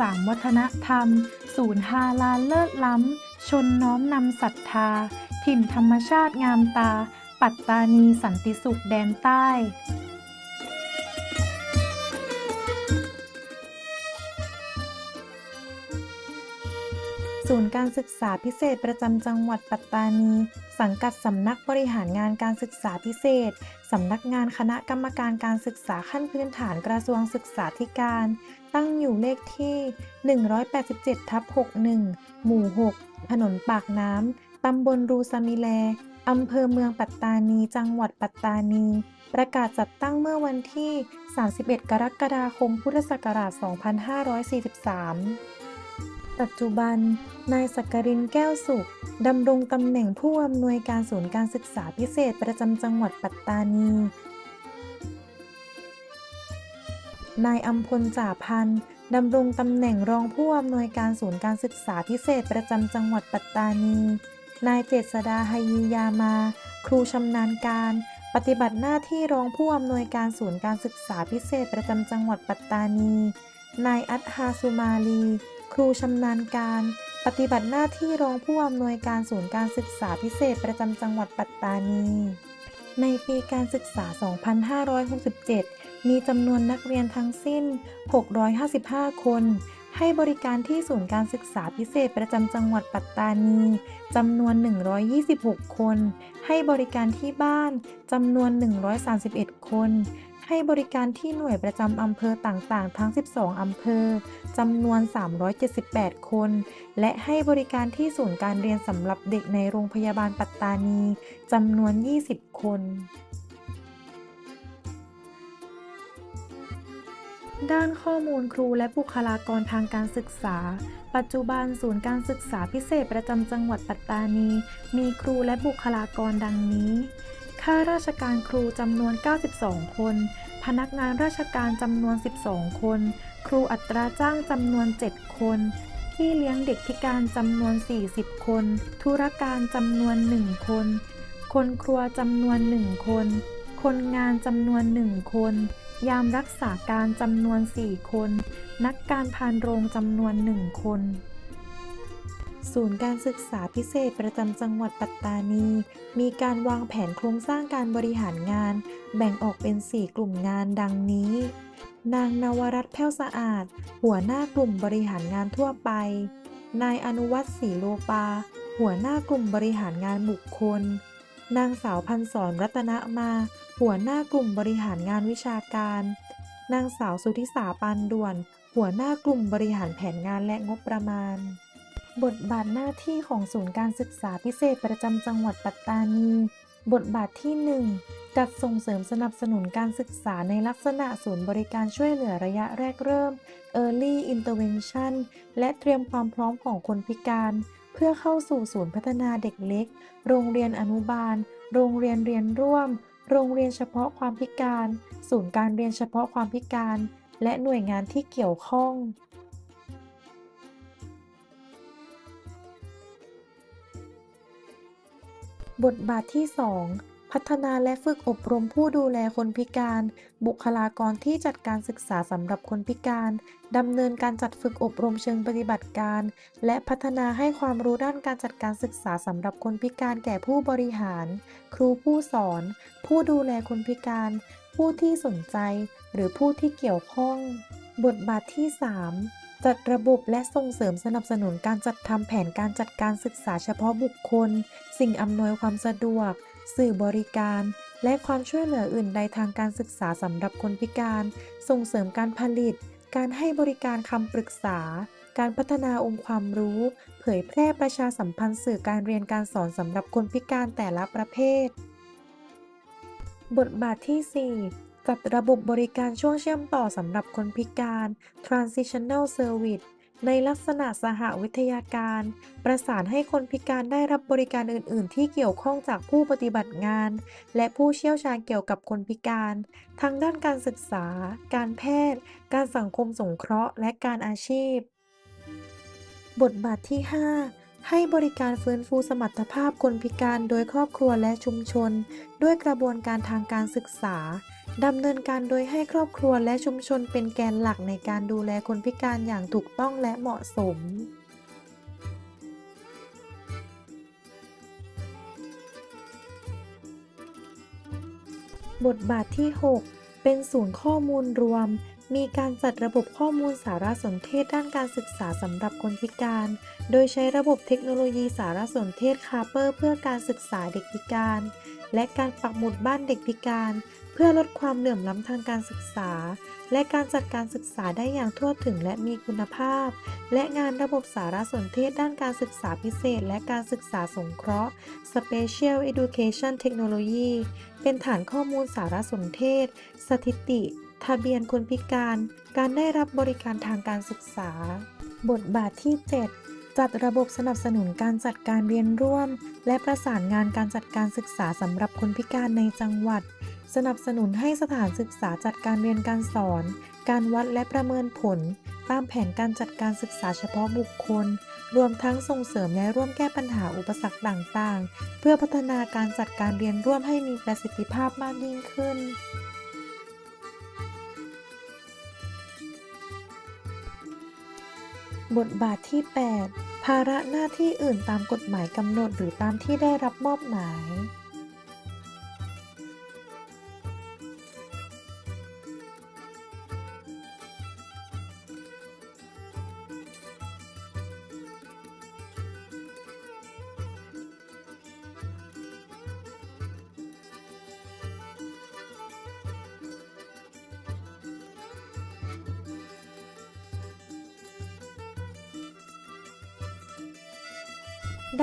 สามวัฒนธรรม ศูนย์ฮาลาเลิศล้ำ ชนน้อมนำศรัทธา ถิ่นธรรมชาติงามตา ปัตตานีสันติสุขแดนใต้ ศูนย์การศึกษาพิเศษประจำจังหวัดปัตตานี สังกัดสำนักบริหารงานการศึกษาพิเศษ สำนักงานคณะกรรมการการศึกษาขั้นพื้นฐานกระทรวงศึกษาธิการ ตั้งอยู่เลขที่ 187 ทับ 61 หมู่ 6 ถนนปากน้ำ ตำบลรูสมิแล อำเภอเมืองปัตตานี จังหวัดปัตตานี ประกาศจัดตั้งเมื่อวันที่ 31 กรกฎาคม พุทธศักราช 2543 ปัจจุบัน นายสักกรินแก้วสุขดำรงตำแหน่งผู้อำนวยการศูนย์การศึกษาพิเศษประจำจังหวัดปัตตานี นายอัมพลจ่าพันธ์ดำรงตำแหน่งรองผู้อำนวยการศูนย์การศึกษาพิเศษประจำจังหวัดปัตตานี นายเจษดาฮยียามา ครูชำนาญการ ปฏิบัติหน้าที่รองผู้อำนวยการศูนย์การศึกษาพิเศษประจำจังหวัดปัตตานี นายอัตฮาสุมาลี ครูชำนาญการ ปฏิบัติหน้าที่รองผู้อำนวยการศูนย์การศึกษาพิเศษประจำจังหวัดปัตตานี ในปีการศึกษา 2567 มีจำนวนนักเรียนทั้งสิ้น 655 คน ให้บริการที่ศูนย์การศึกษาพิเศษประจำจังหวัดปัตตานีจำนวน 126 คน ให้บริการที่บ้านจำนวน 131 คน ให้บริการที่หน่วยประจำอำเภอต่างๆ ทั้ง 12 อำเภอจำนวน 378 คน และให้บริการที่ศูนย์การเรียนสำหรับเด็กในโรงพยาบาลปัตตานีจำนวน 20 คน ด้านข้อมูลครูและบุคลากรทางการศึกษา ปัจจุบันศูนย์การศึกษาพิเศษประจำจังหวัดปัตตานี มีครูและบุคลากรดังนี้ข้าราชการครูจำนวน 92 คน พนักงานราชการจำนวน 12 คน ครูอัตราจ้างจำนวน 7 คน ที่เลี้ยงเด็กพิการจำนวน 40 คน ธุรการจำนวน 1 คน คนครัวจำนวน 1 คน คนงานจำนวน 1 คน ยามรักษาการจำนวน 4 คน นักการพานโรงจำนวน 1 คน ศูนย์การศึกษาพิเศษประจำจังหวัดปัตตานี มีการวางแผนโครงสร้างการบริหารงาน แบ่งออกเป็น 4 กลุ่มงานดังนี้ นางนวรัตน์แพ้วสะอาด หัวหน้ากลุ่มบริหารงานทั่วไป นายอนุวัฒน์ศรีโลปา หัวหน้ากลุ่มบริหารงานบุคคล นางสาวพันศรรัตนมา หัวหน้ากลุ่มบริหารงานวิชาการ นางสาวสุธิสาปานด่วน หัวหน้ากลุ่มบริหารแผนงานและงบประมาณ บทบาทหน้าที่ของศูนย์การศึกษาพิเศษประจำจังหวัดปัตตานี บทบาทที่ 1 จัดส่งเสริมสนับสนุนการศึกษาในลักษณะศูนย์บริการช่วยเหลือระยะแรกเริ่ม Early Intervention และเตรียมความพร้อมของคนพิการ เพื่อเข้าสู่ศูนย์พัฒนาเด็กเล็ก โรงเรียนอนุบาล โรงเรียนเรียนร่วม โรงเรียนเฉพาะความพิการ ศูนย์การเรียนเฉพาะความพิการ และหน่วยงานที่เกี่ยวข้องบทบาทที่ 2 พัฒนาและฝึกอบรมผู้ดูแลคนพิการ บุคลากรที่จัดการศึกษาสำหรับคนพิการดำเนินการจัดฝึกอบรมเชิงปฏิบัติการ และพัฒนาให้ความรู้ด้านการจัดการศึกษาสำหรับคนพิการแก่ผู้บริหาร ครูผู้สอน ผู้ดูแลคนพิการ ผู้ที่สนใจ หรือผู้ที่เกี่ยวข้อง บทบาทที่ 3จัดระบบและส่งเสริมสนับสนุนการจัดทำแผนการจัดการศึกษาเฉพาะบุคคล สิ่งอำนวยความสะดวกสื่อบริการ และความช่วยเหลืออื่นใดทางการศึกษาสำหรับคนพิการ ส่งเสริมการผลิต การให้บริการคำปรึกษา การพัฒนาองค์ความรู้ เผยแพร่ประชาสัมพันธ์สื่อการเรียนการสอนสำหรับคนพิการแต่ละประเภท บทบาทที่ 4จัดระบบบริการช่วงเชื่อมต่อสำหรับคนพิการ transitional service ในลักษณะสหวิทยาการ ประสานให้คนพิการได้รับบริการอื่น ๆ ที่เกี่ยวข้องจากผู้ปฏิบัติงาน และผู้เชี่ยวชาญเกี่ยวกับคนพิการ ทั้งด้านการศึกษา การแพทย์ การสังคมสงเคราะห์ และการอาชีพ บทบาทที่ 5 ให้บริการฟื้นฟูสมรรถภาพคนพิการโดยครอบครัวและชุมชน ด้วยกระบวนการทางการศึกษาดำเนินการโดยให้ครอบครัวและชุมชนเป็นแกนหลักในการดูแลคนพิการอย่างถูกต้องและเหมาะสมบทบาทที่ 6 เป็นศูนย์ข้อมูลรวม มีการจัดระบบข้อมูลสารสนเทศด้านการศึกษาสำหรับคนพิการ โดยใช้ระบบเทคโนโลยีสารสนเทศคาเปอร์ เพื่อการศึกษาเด็กพิการ และการปักหมุดบ้านเด็กพิการ เพื่อลดความเหลื่อมล้ำทางการศึกษา และการจัดการศึกษาได้อย่างทั่วถึงและมีคุณภาพ และงานระบบสารสนเทศด้านการศึกษาพิเศษ และการศึกษาสงเคราะห์ Special Education Technology เป็นฐานข้อมูลสารสนเทศ สถิติ ทะเบียนคนพิการ การได้รับบริการทางการศึกษา บทบาทที่ 7 จัดระบบสนับสนุนการจัดการเรียนร่วม และประสานงานการจัดการศึกษาสำหรับคนพิการในจังหวัด สนับสนุนให้สถานศึกษาจัดการเรียนการสอน การวัดและประเมินผล ตามแผนการจัดการศึกษาเฉพาะบุคคล รวมทั้งส่งเสริมและร่วมแก้ปัญหาอุปสรรคต่าง ๆ เพื่อพัฒนาการจัดการเรียนร่วมให้มีประสิทธิภาพมากยิ่งขึ้น บทบาทที่ 8 ภาระหน้าที่อื่นตามกฎหมายกำหนดหรือตามที่ได้รับมอบหมาย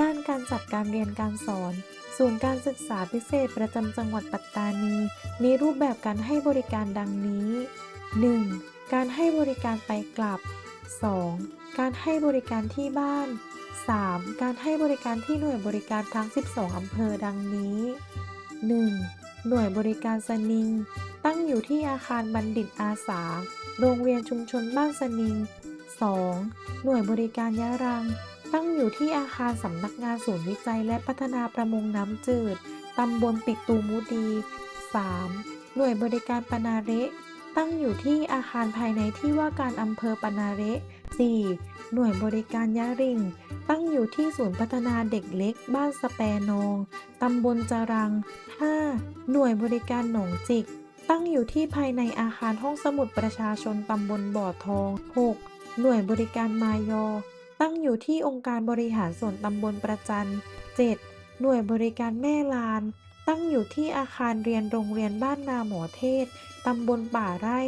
ด้านการจัดการเรียนการสอน ศูนย์การศึกษาพิเศษประจำจังหวัดปัตตานี มีรูปแบบการให้บริการดังนี้ 1. การให้บริการไปกลับ 2. การให้บริการที่บ้าน 3. การให้บริการที่หน่วยบริการทั้ง 12 อำเภอดังนี้ 1. หน่วยบริการสนิง ตั้งอยู่ที่อาคารบัณฑิตอาสา โรงเรียนชุมชนบ้านสนิง 2. หน่วยบริการยะรัง ตั้งอยู่ที่อาคารสำนักงานศูนย์วิจัยและพัฒนาประมงน้ำจืด ตำบลปิตูมุดี 3. หน่วยบริการปนาเระตั้งอยู่ที่อาคารภายในที่ว่าการอำเภอปนาเระ 4. หน่วยบริการยะริง ตั้งอยู่ที่ศูนย์พัฒนาเด็กเล็ก บ้านสแปนอง ตำบลจรัง 5. หน่วยบริการหนองจิก ตั้งอยู่ที่ภายในอาคารห้องสมุดประชาชนตำบลบ่อทอง 6. หน่วยบริการมายอ ตั้งอยู่ที่องค์การบริหารส่วนตำบลประจัน 7. หน่วยบริการแม่ลาน ตั้งอยู่ที่อาคารเรียนโรงเรียนบ้านนาหมอเทศ ตำบลป่าไร่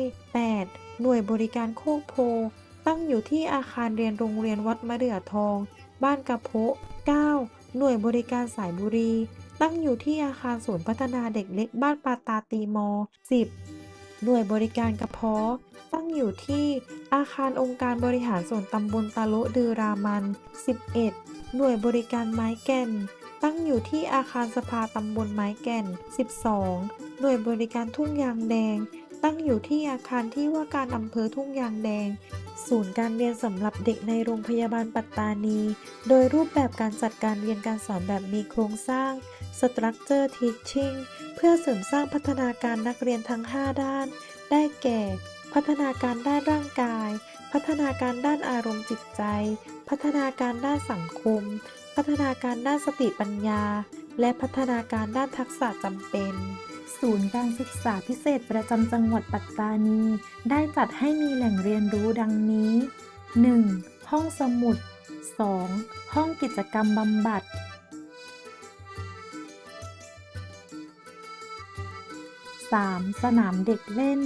8. หน่วยบริการโคกโพ ตั้งอยู่ที่อาคารเรียนโรงเรียนวัดมะเดื่อทอง บ้านกระโพะ 9. หน่วยบริการสายบุรี ตั้งอยู่ที่อาคารศูนย์พัฒนาเด็กเล็กบ้านปาตาตีมอ 10. หน่วยบริการกระเพาะ ตั้งอยู่ที่อาคารองค์การบริหารส่วนตำบลตะโลดือรามัน 11. หน่วยบริการไม้แก่น ตั้งอยู่ที่อาคารสภาตำบลไม้แก่น 12. หน่วยบริการทุ่งยางแดง ตั้งอยู่ที่อาคารที่ว่าการอำเภอทุ่งยางแดง ศูนย์การเรียนสำหรับเด็กในโรงพยาบาลปัตตานี โดยรูปแบบการจัดการเรียนการสอนแบบมีโครงสร้าง Structure Teaching เพื่อเสริมสร้างพัฒนาการนักเรียนทั้ง 5 ด้าน ได้แก่ พัฒนาการด้านร่างกาย พัฒนาการด้านอารมณ์จิตใจ พัฒนาการด้านสังคม พัฒนาการด้านสติปัญญา และพัฒนาการด้านทักษะจำเป็นศูนย์การศึกษาพิเศษประจำจังหวัดปัตตานี ได้จัดให้มีแหล่งเรียนรู้ดังนี้ 1. ห้องสมุด 2. ห้องกิจกรรมบำบัด 3. สนามเด็กเล่น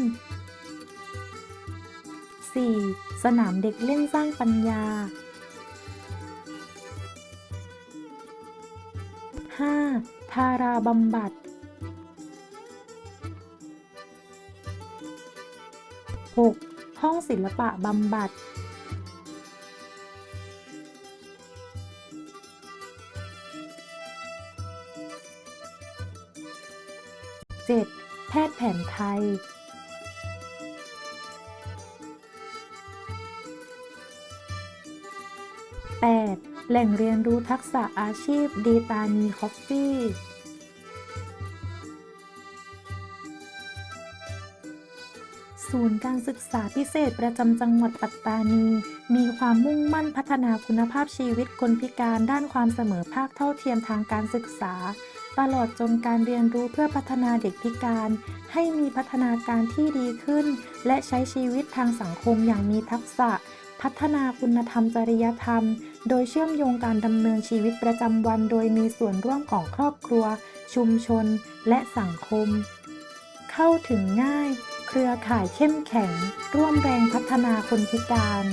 4. สนามเด็กเล่นสร้างปัญญา 5. ทาราบำบัด 6. ห้องศิลปะบำบัด แผนไทย 8. แหล่งเรียนรู้ทักษะอาชีพดีตานีคอฟฟี่ ศูนย์การศึกษาพิเศษประจำจังหวัดปัตตานี มีความมุ่งมั่นพัฒนาคุณภาพชีวิตคนพิการด้านความเสมอภาคเท่าเทียมทางการศึกษา ตลอดจนการเรียนรู้เพื่อพัฒนาเด็กพิการ ให้มีพัฒนาการที่ดีขึ้น และใช้ชีวิตทางสังคมอย่างมีทักษะ พัฒนาคุณธรรมจริยธรรม โดยเชื่อมโยงการดำเนินชีวิตประจำวัน โดยมีส่วนร่วมของครอบครัว ชุมชน และสังคม เข้าถึงง่าย เครือข่ายเข้มแข็ง ร่วมแรงพัฒนาคนพิการ